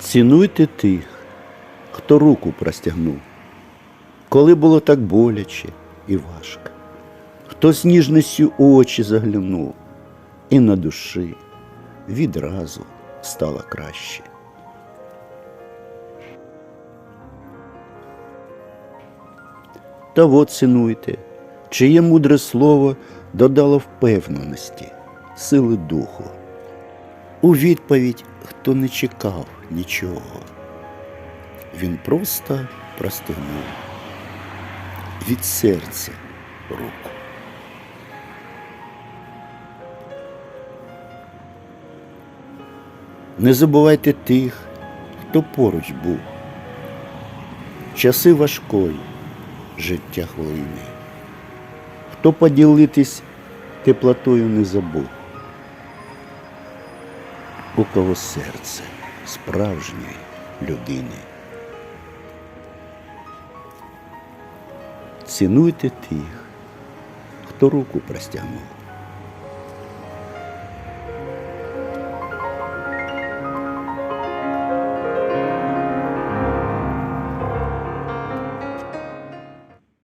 Цінуйте тих, хто руку простягнув, коли було так боляче і важко, хто з ніжністю очі заглянув, і на душі відразу стало краще. Та от цінуйте, чиє мудре слово додало впевненості, сили духу. У відповідь, хто не чекав нічого, він просто простигнув від серця руку. Не забувайте тих, хто поруч був. Часи важкої життя хвилини, хто поділитись теплотою не забув, у кого серце справжньої людини. Цінуйте тих, хто руку простягнув.